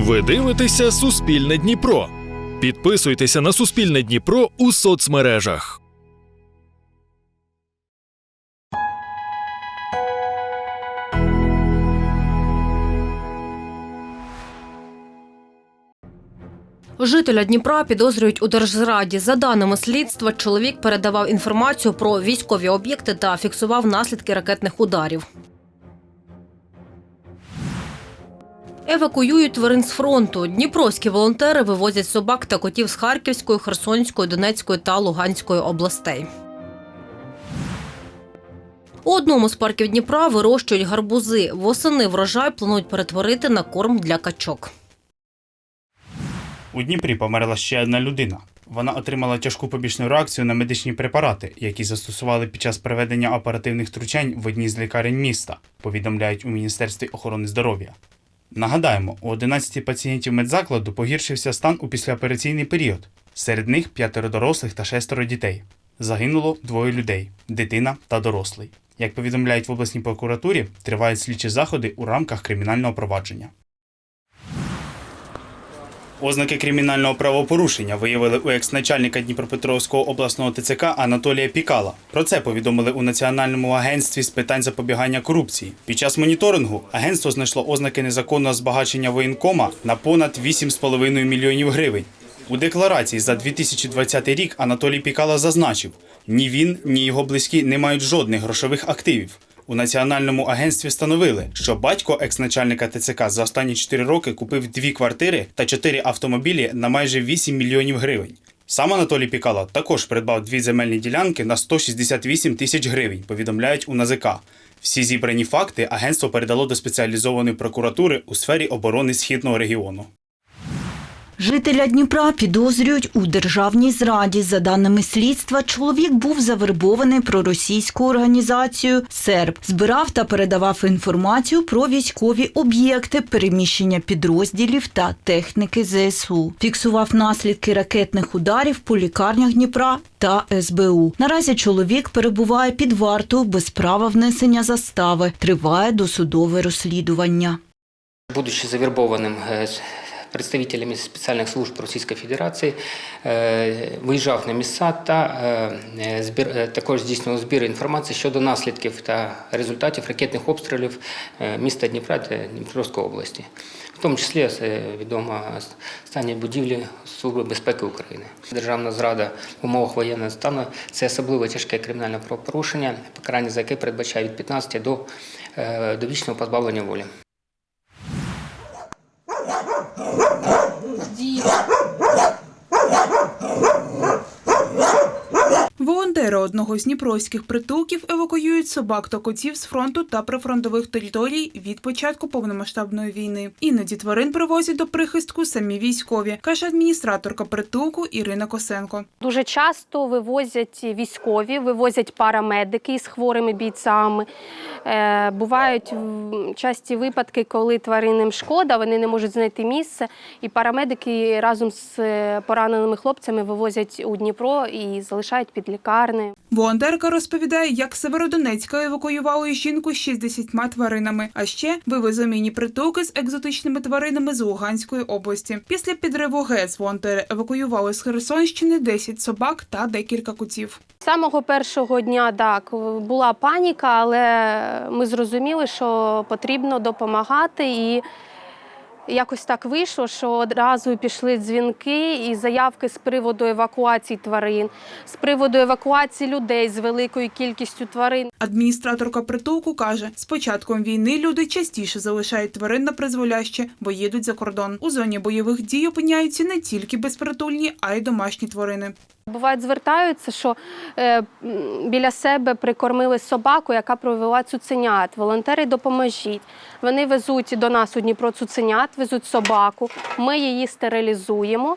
Ви дивитеся Суспільне Дніпро. Підписуйтеся на Суспільне Дніпро у соцмережах. Жителя Дніпра підозрюють у держзраді. За даними слідства, чоловік передавав інформацію про військові об'єкти та фіксував наслідки ракетних ударів. Евакуюють тварин з фронту. Дніпровські волонтери вивозять собак та котів з Харківської, Херсонської, Донецької та Луганської областей. У одному з парків Дніпра вирощують гарбузи. Восени врожай планують перетворити на корм для качок. У Дніпрі померла ще одна людина. Вона отримала тяжку побічну реакцію на медичні препарати, які застосували під час проведення оперативних втручань в одній з лікарень міста, повідомляють у Міністерстві охорони здоров'я. Нагадаємо, у 11 пацієнтів медзакладу погіршився стан у післяопераційний період. Серед них п'ятеро дорослих та шестеро дітей. Загинуло двоє людей дитина та дорослий. Як повідомляють в обласній прокуратурі, тривають слідчі заходи у рамках кримінального провадження. Ознаки кримінального правопорушення виявили у екс-начальника Дніпропетровського обласного ТЦК Анатолія Пікала. Про це повідомили у Національному агентстві з питань запобігання корупції. Під час моніторингу агентство знайшло ознаки незаконного збагачення воєнкома на понад 8,5 мільйонів гривень. У декларації за 2020 рік Анатолій Пікала зазначив: ні він, ні його близькі не мають жодних грошових активів. У національному агентстві встановили, що батько екс-начальника ТЦК за останні 4 роки купив дві квартири та 4 автомобілі на майже 8 мільйонів гривень. Сам Анатолій Пікало також придбав дві земельні ділянки на 168 тисяч гривень, повідомляють у НАЗК. Всі зібрані факти агентство передало до спеціалізованої прокуратури у сфері оборони східного регіону. Жителя Дніпра підозрюють у державній зраді. За даними слідства, чоловік був завербований проросійську організацію Серб, збирав та передавав інформацію про військові об'єкти, переміщення підрозділів та техніки ЗСУ. Фіксував наслідки ракетних ударів по лікарнях Дніпра та СБУ. Наразі чоловік перебуває під вартою без права внесення застави. Триває досудове розслідування. Будучи завербованным э, с- представителями специальных служб Російської Федерації, е, виїжджав на місця та збір, е, також здійснював збір інформації щодо наслідків та результатів ракетних обстрілів міста Дніпра та Дніпровської області, в тому числі відомо стані будівлі Служби безпеки України. Державна зрада в умовах воєнного стану це особливо тяжке кримінальне правопорушення, покарання за яке передбачає від 15 до е, довічного позбавлення волі. 鸡。Волонтери одного з дніпровських притулків евакуюють собак та котів з фронту та прифронтових територій від початку повномасштабної війни. Іноді тварин привозять до прихистку самі військові, каже адміністраторка притулку Ірина Косенко. Дуже часто вивозять військові, вивозять парамедики з хворими бійцями. Е, Бувають часті випадки, коли тваринам шкода, вони не можуть знайти місце, і парамедики разом з е, пораненими хлопцями вивозять у Дніпро і залишають під лікарнею. Волонтерка розповідає, як Северодонецька евакуювали жінку з 60 тваринами, а ще вивезли міні-притулки з екзотичними тваринами з Луганської області. Після підриву ГЕС волонтери евакуювали з Херсонщини 10 собак та декілька котів. З самого першого дня так була паніка, але ми зрозуміли, що потрібно допомагати. І якось так вийшло, що одразу пішли дзвінки і заявки з приводу евакуації тварин, з приводу евакуації людей з великою кількістю тварин. Адміністраторка притулку каже, з початком війни люди частіше залишають тварин на призволяще, бо їдуть за кордон. У зоні бойових дій опиняються не тільки безпритульні, а й домашні тварини. Бувають, звертаються, що е, біля себе прикормили собаку, яка провела цуценят. Волонтери допоможіть. Вони везуть до нас у Дніпро цуценят, везуть собаку. Ми її стерилізуємо.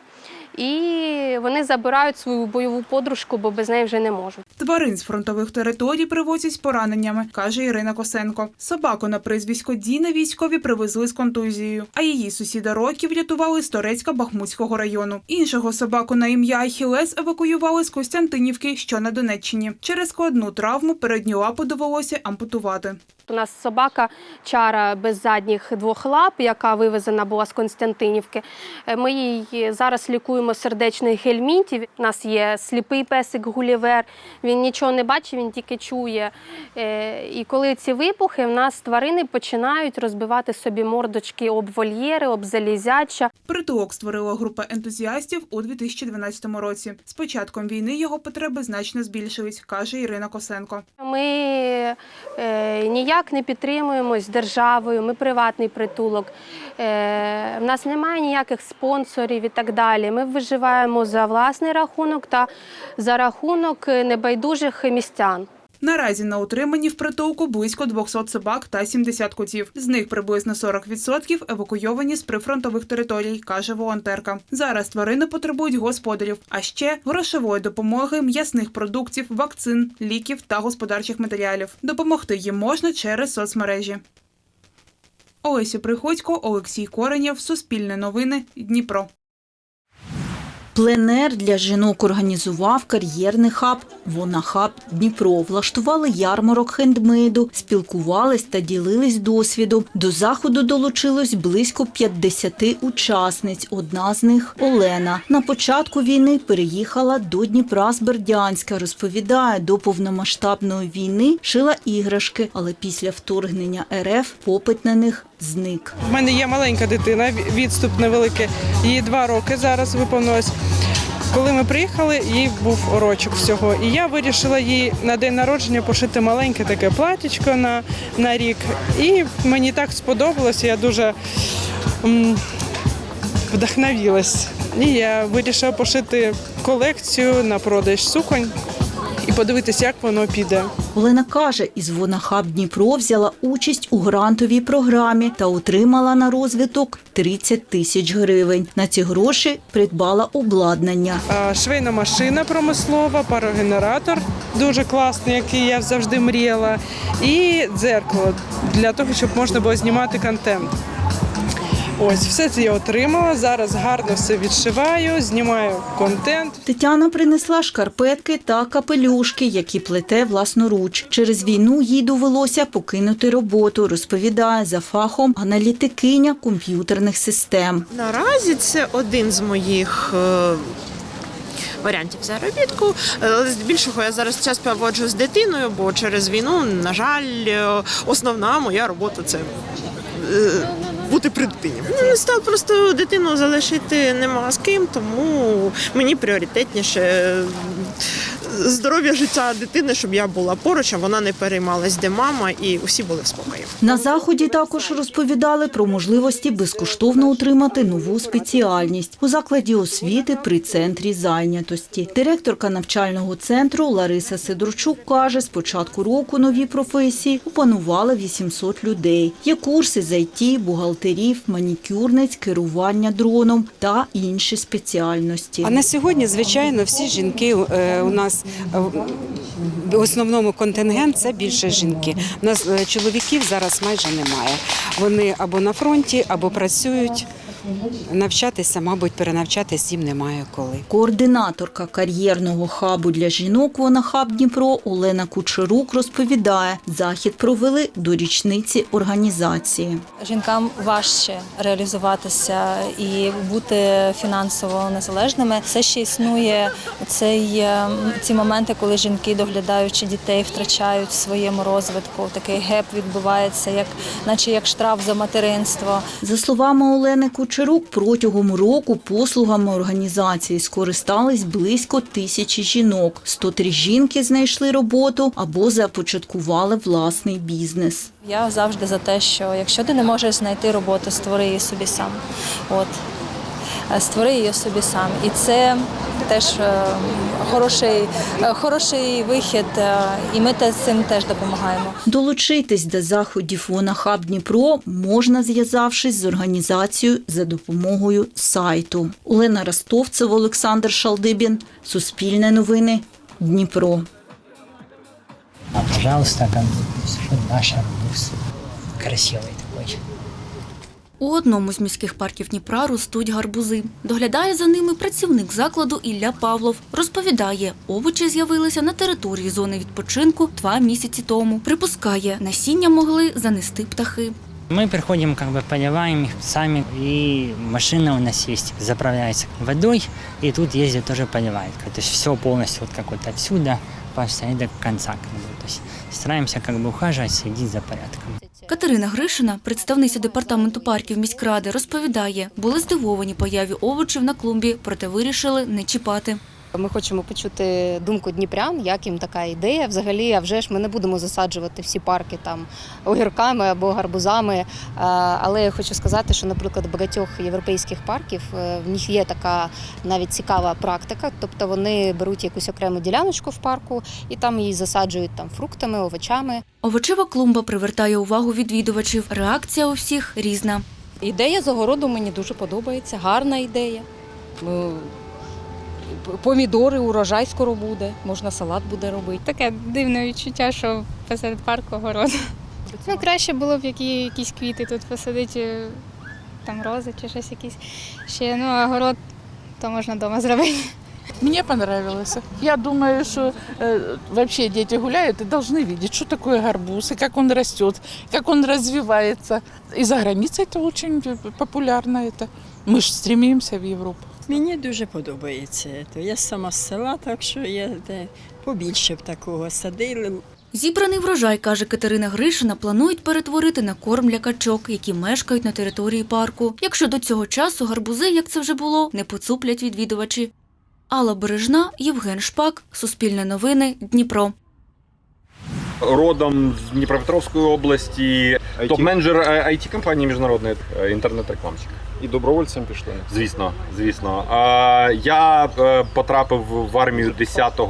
І вони забирають свою бойову подружку, бо без неї вже не можуть. Тварин з фронтових територій привозять пораненнями, каже Ірина Косенко. Собаку на прізвисько Діна військові привезли з контузією, а її сусіда Рокі врятували з Торецька Бахмутського району. Іншого собаку на ім'я Ахілес евакуювали з Костянтинівки, що на Донеччині. Через складну травму передню лапу довелося ампутувати. У нас собака чара без задніх двох лап, яка вивезена була з Константинівки. Е, Ми її зараз лікуємо сердечних гельмінтів. У нас є сліпий песик Гулівер. Він нічого не бачить, він тільки чує. Е, І коли ці вибухи, в нас тварини починають розбивати собі мордочки об вольєри, об залізяча. Притулок створила група ентузіастів у 2012 році. З початком війни його потреби значно збільшились, каже Ірина Косенко. Ми е, ніяк не підтримуємось державою, ми приватний притулок. Е, в нас немає ніяких спонсорів і так далі. Ми виживаємо за власний рахунок та за рахунок небайдужих містян. Наразі на утриманні в притулку близько 200 собак та 70 котів. З них приблизно 40% евакуйовані з прифронтових територій, каже волонтерка. Зараз тварини потребують господарів, а ще грошової допомоги, м'ясних продуктів, вакцин, ліків та господарчих матеріалів. Допомогти їм можна через соцмережі. Олеся Приходько, Олексій Коренєв, Суспільне новини, Дніпро. Пленер для жінок організував кар'єрний хаб «Вонахаб Дніпро. Влаштували ярмарок хендмейду, спілкувались та ділились досвідом. До заходу долучилось близько 50 учасниць. Одна з них Олена. На початку війни переїхала до Дніпра з Бердянська. Розповідає, до повномасштабної війни шила іграшки, але після вторгнення РФ попит на них зник. У мене є маленька дитина, відступ невеликий. Їй два роки зараз виповнилось. Коли ми приїхали, їй був урочок всього. І я вирішила їй на день народження пошити маленьке таке платічко на, на рік. І мені так сподобалося, я дуже м, вдохновилась. І я вирішила пошити колекцію на продаж суконь і подивитися, як воно піде. Олена каже, із Вонахаб Дніпро взяла участь у грантовій програмі та отримала на розвиток 30 тисяч гривень. На ці гроші придбала обладнання. Швейна машина промислова, парогенератор дуже класний, який я завжди мріяла, і дзеркало для того, щоб можна було знімати контент. Ось все це я отримала. Зараз гарно все відшиваю, знімаю контент. Тетяна принесла шкарпетки та капелюшки, які плете власноруч. Через війну їй довелося покинути роботу, розповідає за фахом аналітикиня комп'ютерних систем. Наразі це один з моїх. е, Варіантів заробітку, але здебільшого я зараз час проводжу з дитиною, бо через війну, на жаль, е, основна моя робота це е, бути при дитині. Ну, став просто дитину залишити нема з ким, тому мені пріоритетніше здоров'я життя дитини, щоб я була поруч, а вона не переймалась, де мама, і усі були в спокої. На заході також розповідали про можливості безкоштовно отримати нову спеціальність у закладі освіти при центрі зайнятості. Директорка навчального центру Лариса Сидорчук каже, з початку року нові професії опанували 800 людей. Є курси з ІТ, бухгалтерів, манікюрниць, керування дроном та інші спеціальності. А на сьогодні, звичайно, всі жінки е, у нас в основному контингент це більше жінки. У нас е, чоловіків зараз майже немає. Вони або на фронті, або працюють. Навчатися, мабуть, перенавчатись їм немає коли. Координаторка кар'єрного хабу для жінок «Вонахаб Дніпро» Олена Кучерук розповідає, захід провели до річниці організації. Жінкам важче реалізуватися і бути фінансово незалежними. Все ще існує цей, е, ці моменти, коли жінки, доглядаючи дітей, втрачають в своєму розвитку. Такий геп відбувається, як наче як штраф за материнство. За словами Олени Кучерук, протягом року послугами організації скористались близько тисячі жінок. 103 жінки знайшли роботу або започаткували власний бізнес. Я завжди за те, що якщо ти не можеш знайти роботу, створи її собі сам. От. Е, Створи її собі сам. І це теж е, хороший, е, хороший вихід, і ми те- цим теж допомагаємо. Долучитись до заходів «Вонахаб Дніпро можна, зв'язавшись з організацією за допомогою сайту. Олена Ростовцева, Олександр Шалдибін, Суспільне новини, Дніпро. А, пожалуйста, как бы, вот У одному з міських парків Дніпра ростуть гарбузи. Доглядає за ними працівник закладу Ілля Павлов. Розповідає, овочі з'явилися на території зони відпочинку два місяці тому. Припускає, насіння могли занести птахи. Мы приходим, как бы поливаем их сами, и машина у нас есть, заправляется водой, и тут ездит тоже поливает. То есть все полностью вот как вот отсюда по и до конца. Как бы. То есть стараемся как бы ухаживать, следить за порядком. Катерина Гришина, представниця департаменту парків міськради, розповідає, були здивовані появі овочів на клумбі, проте вирішили не чіпати. Ми хочемо почути думку дніпрян, як їм така ідея. Взагалі, а вже ж ми не будемо засаджувати всі парки там огірками або гарбузами. Е, Але я хочу сказати, що, наприклад, багатьох європейських парків е, в них є така навіть цікава практика. Тобто вони беруть якусь окрему діляночку в парку і там її засаджують там фруктами, овочами. Овочева клумба привертає увагу відвідувачів. Реакція у всіх різна. Ідея з огороду мені дуже подобається, гарна ідея. Ну, Помідори, урожай скоро буде, можна салат буде робити. Таке дивне відчуття, що посеред парку город. Ну, краще було б які, якісь квіти тут посадити, там рози чи щось якісь ще. Ну, а город то можна вдома зробити. Мне понравилось. Я думаю, что э, вообще дети гуляют и должны видеть, что такое гарбуз, и как он растет, как он развивается. И за границей это очень популярно. Это. Мы же стремимся в Европу. Мені дуже подобається. То я сама з села, так що я де, побільше б такого садили. Зібраний врожай, каже Катерина Гришина, планують перетворити на корм для качок, які мешкають на території парку. Якщо до цього часу гарбузи, як це вже було, не поцуплять відвідувачі. Алла Бережна, Євген Шпак, Суспільне новини, Дніпро. Родом з Дніпропетровської області, топ-менеджер it компанії міжнародної е, інтернет-рекламщик. І добровольцем пішли. Звісно, звісно. Я е, потрапив в армію 10,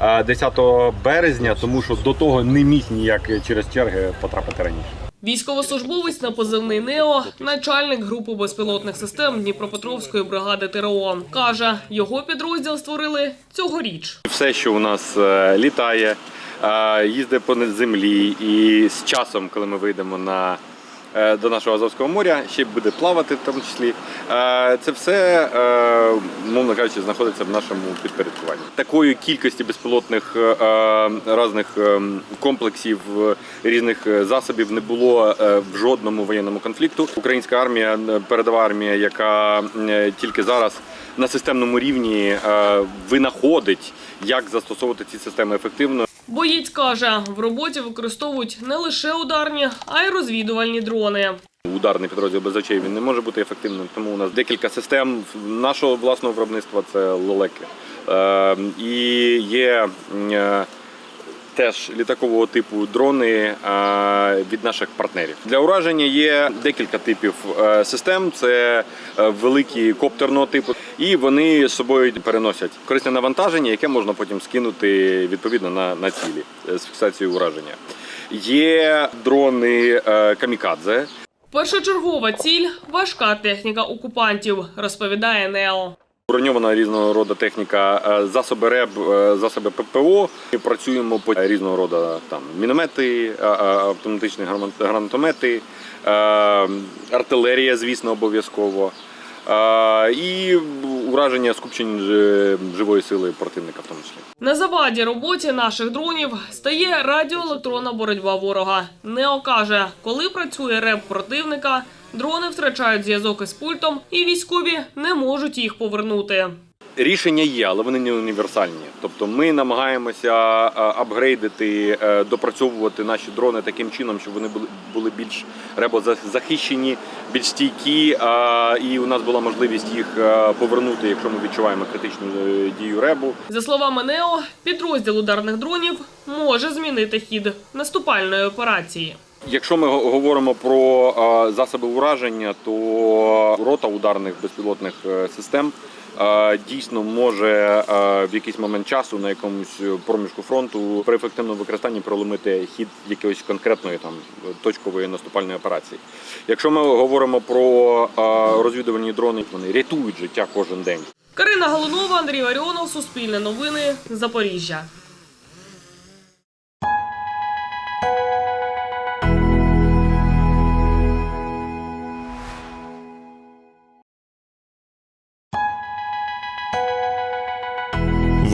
е, 10 березня, тому що до того не міг ніяк через черги потрапити раніше. Військовослужбовець на позивний Нео, начальник групи безпілотних систем Дніпропетровської бригади ТРО, каже, його підрозділ створили цьогоріч. Все, що у нас е, літає, е, їздить по землі, і з часом, коли ми вийдемо на до нашого Азовського моря, ще буде плавати в тому числі. Е, Це все, е, мовно кажучи, знаходиться в нашому підпорядкуванні. Такої кількості безпілотних е, різних е, комплексів, е, різних е, засобів не було е, в жодному воєнному конфлікту. Українська армія, е, передова армія, яка е, тільки зараз на системному рівні е, винаходить, як застосовувати ці системи ефективно. Боєць каже, в роботі використовують не лише ударні, а й розвідувальні дрони. Ударний підрозділ без очей він не може бути ефективним, тому у нас декілька систем нашого власного виробництва це лелеки. Е, і є е, теж літакового типу дрони е, від наших партнерів. Для ураження є декілька типів е, систем. Це е, великі коптерного типу, і вони з собою переносять корисне навантаження, яке можна потім скинути відповідно на, на цілі з фіксацією ураження. Є дрони камікадзе. Першочергова ціль важка техніка окупантів, розповідає Нео. Броньована різного роду техніка, е, засоби РЕБ, е, засоби ППО. Ми працюємо по різного роду там міномети, е, автоматичні гранатомети, артилерія, звісно, обов'язково. І ураження скупчень живої сили противника в тому числі. На заваді роботі наших дронів стає радіоелектронна боротьба ворога. Не окаже, коли працює реп противника, дрони втрачають зв'язок із пультом, і військові не можуть їх повернути. Рішення є, але вони не універсальні. Тобто ми намагаємося е, апгрейдити, е, допрацьовувати наші дрони таким чином, щоб вони були, більш ребозахищені, більш стійкі, і у нас була можливість їх е, повернути, якщо ми відчуваємо критичну дію ребу. За словами Нео, підрозділ ударних дронів може змінити хід наступальної операції. Якщо ми говоримо про засоби ураження, то рота ударних безпілотних систем дійсно може в якийсь момент часу на якомусь проміжку фронту при ефективному використанні проломити хід якоїсь конкретної там точкової наступальної операції. Якщо ми говоримо про розвідувальні дрони, вони рятують життя кожен день. Карина Галунова, Андрій Варіонов, Суспільне новини, Запоріжжя.